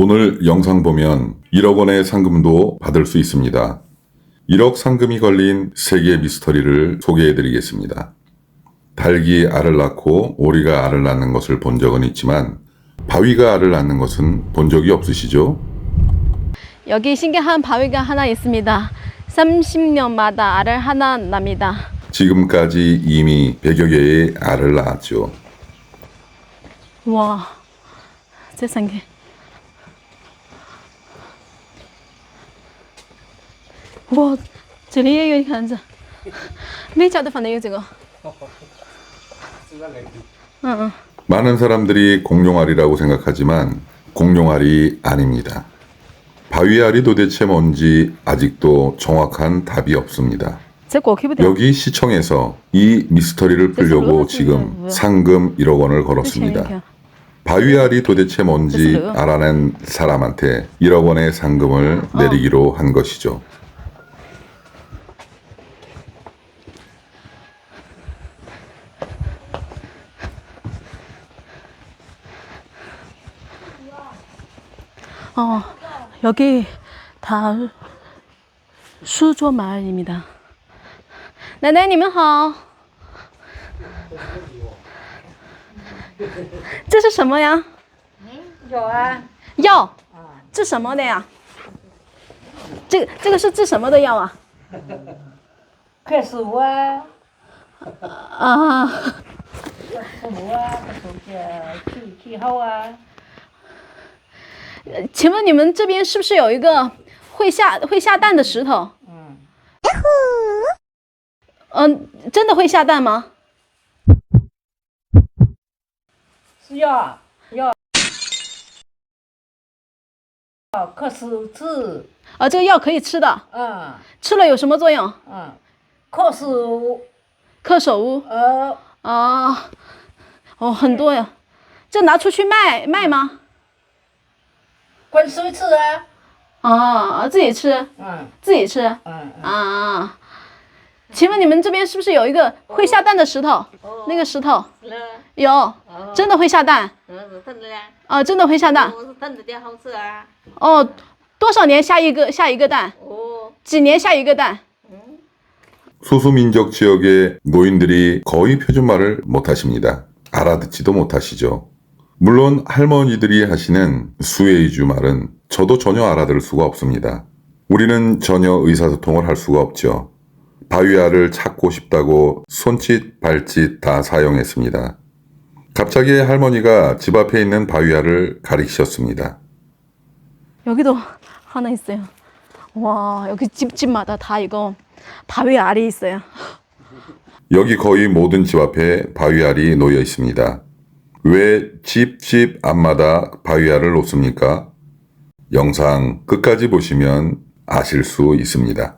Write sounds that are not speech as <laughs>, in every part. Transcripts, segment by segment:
오늘 영상 보면 1억 원의 상금도 받을 수 있습니다. 1억 상금이 걸린 세계 미스터리를 소개해 드리겠습니다. 닭이 알을 낳고 오리가 알을 낳는 것을 본 적은 있지만 바위가 알을 낳는 것은 본 적이 없으시죠? 여기 신기한 바위가 하나 있습니다. 30년마다 알을 하나 납니다. 지금까지 이미 100여 개의 알을 낳았죠. 와, 세상에. 와, 这里也有一个案子，没晓得放的有这个。嗯嗯， 많은 사람들이 공룡알이라고 생각하지만 공룡알이 아닙니다. 바위알이 도대체 뭔지 아직도 정확한 답이 없습니다. 这果看不掉。 여기 시청에서 이 미스터리를 풀려고 지금 상금 1억 원을 之前一 걸었습니다. 条 바위알이 도대체 뭔지 됐어요. 알아낸 사람한테 1억 원의 상금을 내리기로 한 것이죠. 어, 여기 다 수조 마을입니다. 奶奶，你们好。这是什么呀？有啊，药，治什么的呀？这个这个是治什么的药啊？克数啊，啊，克数啊，克数的气气候啊， 请问你们这边是不是有一个会下会下蛋的石头？嗯，嗯、真的会下蛋吗？是要要要克数字，啊，这个药可以吃的，嗯吃了有什么作用？嗯，克数克手乌呃啊，哦，很多呀。这拿出去卖卖吗？滚水吃啊，啊，自己吃，嗯自己吃嗯嗯，啊。请问你们这边是不是有一个会下蛋的石头？那个石头是了，有，真的会下蛋嗯是真的呀，啊，真的会下蛋我是真的的好吃啊，哦。多少年下一个下一个蛋？哦，几年下一个蛋？ 소수민족 지역의 노인들이 거의 표준말을 못하십니다. 알아듣지도 못하시죠. 물론 할머니들이 하시는 수에이주 말은 저도 전혀 알아들을 수가 없습니다. 우리는 전혀 의사소통을 할 수가 없죠. 바위알을 찾고 싶다고 손짓, 발짓 다 사용했습니다. 갑자기 할머니가 집 앞에 있는 바위알을 가리키셨습니다. 여기도 하나 있어요. 와, 여기 집집마다 다 이거 바위 알이 있어요. 여기 거의 모든 집 앞에 바위알이 놓여 있습니다. 왜 집집 앞마다 바위알을 놓습니까? 영상 끝까지 보시면 아실 수 있습니다.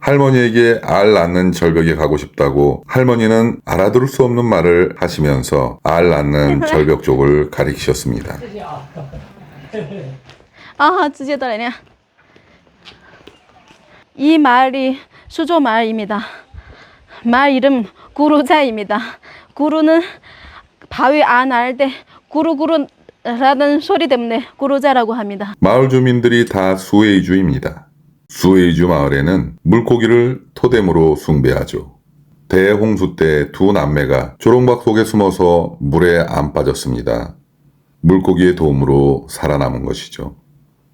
할머니에게 알 낳는 절벽에 가고 싶다고 할머니는 알아들을 수 없는 말을 하시면서 알 낳는 <laughs> 절벽 쪽을 가리키셨습니다. <laughs> 아, 지지다라냐. 이 말이 수조 말입니다. 말 이름 구루자입니다. 구루는 바위 안알때 구루구루 라는 소리 때문에 구루자라고 합니다. 마을 주민들이 다 수에이주입니다. 수에이주 마을에는 물고기를 토템으로 숭배하죠. 대홍수 때 두 남매가 조롱박 속에 숨어서 물에 안 빠졌습니다. 물고기의 도움으로 살아남은 것이죠.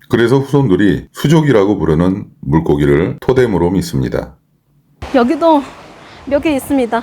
그래서 후손들이 수족이라고 부르는 물고기를 토템으로 믿습니다. 여기도 몇 개 있습니다.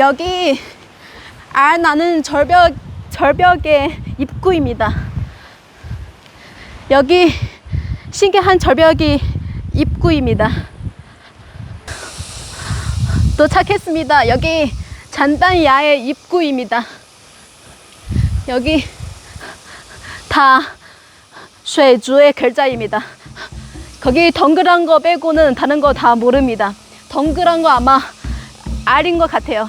여기 알 나는 절벽 절벽의 입구입니다. 여기 신기한 절벽이 입구입니다. 도착했습니다. 여기 잔단야의 입구입니다. 여기 다 쇠주의 글자입니다. 거기 덩그란 거 빼고는 다른 거 다 모릅니다. 덩그란 거 아마 알인 것 같아요.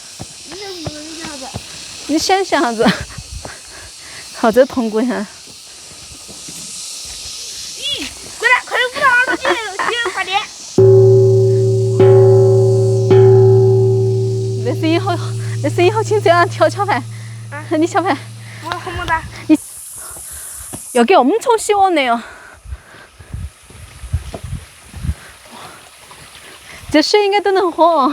你这不能讲啥子？你想想下子。<laughs> 好，这通过一下。咦，过来，快点捂到耳朵去，去，快点！那声音好，那声音好清脆啊！跳敲盘，你敲盘。我很么哒？ 여기 엄청 시원해요. 这水应该都能喝。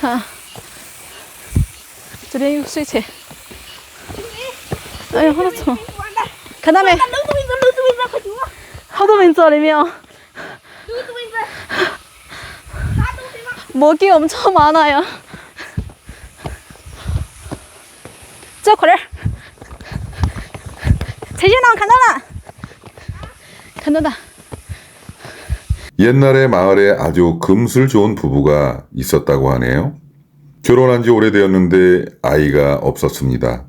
看，<laughs> 这边有水车。哎呀，好多虫！看到没？蚊子，蚊子，快救！好多蚊子啊，那边哦。子蚊子。莫给我们吵麻了呀！走，快点儿！车间狼看到了，看到了。 옛날에 마을에 아주 금술 좋은 부부가 있었다고 하네요. 결혼한 지 오래되었는데 아이가 없었습니다.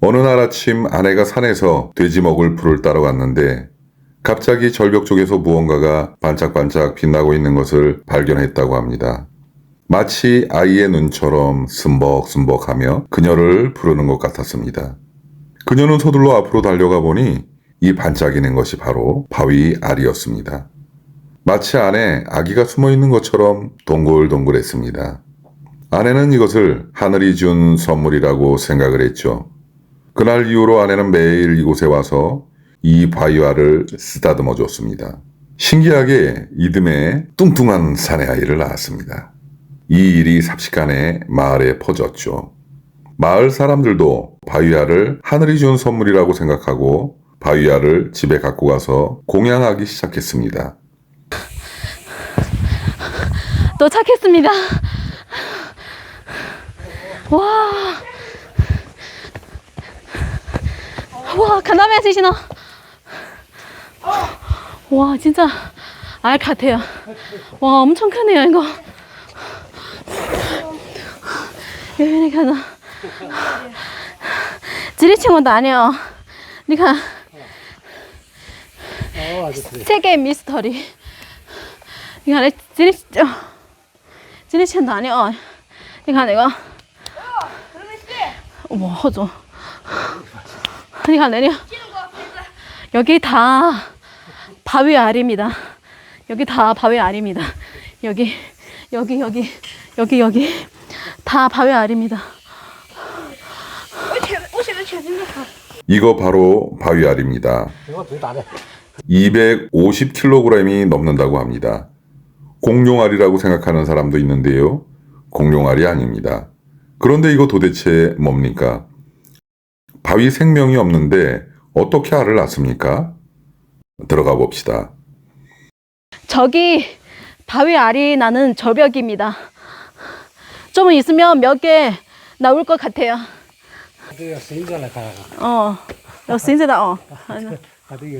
어느 날 아침 아내가 산에서 돼지 먹을 풀을 따러 갔는데 갑자기 절벽 쪽에서 무언가가 반짝반짝 빛나고 있는 것을 발견했다고 합니다. 마치 아이의 눈처럼 스벅스벅하며 그녀를 부르는 것 같았습니다. 그녀는 서둘러 앞으로 달려가 보니 이 반짝이는 것이 바로 바위 알이었습니다. 마치 안에 아기가 숨어 있는 것처럼 동글동글했습니다. 아내는 이것을 하늘이 준 선물이라고 생각을 했죠. 그날 이후로 아내는 매일 이곳에 와서 이 바위알을 쓰다듬어 줬습니다. 신기하게 이듬해 뚱뚱한 사내아이를 낳았습니다. 이 일이 삽시간에 마을에 퍼졌죠. 마을 사람들도 바위알을 하늘이 준 선물이라고 생각하고 바위알을 집에 갖고 가서 공양하기 시작했습니다. 도착했습니다. 와. 와, 가나메스 신어. 와, 진짜 알 같아요. 와, 엄청 크네요, 이거. 여기 가나. 지리친 것도 아니에요. 그러니까 어, 니가. 세계 미스터리. 그러니까 이거 지리, 어. 今天钱大的哦，你看那个，哇，好重！你看那里， 여기 다 바위 알입니다. 여기 다 바위 알입니다. 여기, 여기, 여기, 여기, 여기 다 바위 알입니다. 我现在我现在全身都汗。 이거 바로 바위알입니다. 这个最大的， 250kg이 넘는다고 합니다. 공룡알이라고 생각하는 사람도 있는데요. 공룡알이 아닙니다. 그런데 이거 도대체 뭡니까? 바위 생명이 없는데 어떻게 알을 낳습니까? 들어가 봅시다. 저기 바위 알이 나는 절벽입니다. 좀 있으면 몇 개 나올 것 같아요. 这个伸着来看看， 어, 여 신세다. 어. 它都有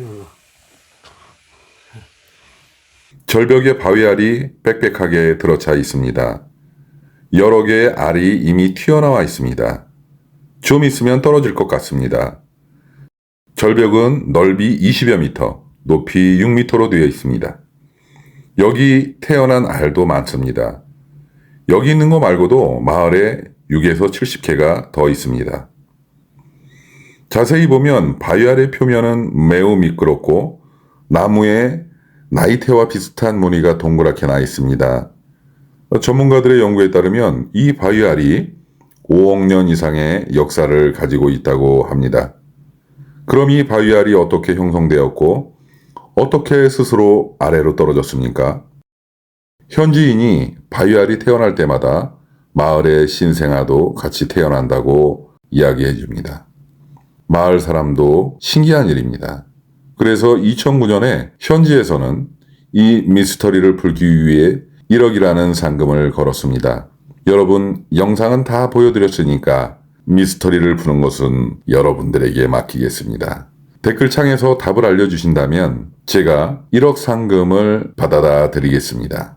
절벽에 바위 알이 빽빽하게 들어차 있습니다. 여러 개의 알이 이미 튀어나와 있습니다. 좀 있으면 떨어질 것 같습니다. 절벽은 넓이 20여 미터, 높이 6미터로 되어 있습니다. 여기 태어난 알도 많습니다. 여기 있는 거 말고도 마을에 6에서 70개가 더 있습니다. 자세히 보면 바위알의 표면은 매우 미끄럽고 나무에 나이테와 비슷한 무늬가 동그랗게 나 있습니다. 어, 전문가들의 연구에 따르면 이 바위알이 5억 년 이상의 역사를 가지고 있다고 합니다. 그럼 이 바위알이 어떻게 형성되었고 어떻게 스스로 아래로 떨어졌습니까? 현지인이 바위알이 태어날 때마다 마을의 신생아도 같이 태어난다고 이야기해 줍니다. 마을 사람도 신기한 일입니다. 그래서 2009년에 현지에서는 이 미스터리를 풀기 위해 1억이라는 상금을 걸었습니다. 여러분, 영상은 다 보여드렸으니까 미스터리를 푸는 것은 여러분들에게 맡기겠습니다. 댓글창에서 답을 알려주신다면 제가 1억 상금을 받아다 드리겠습니다.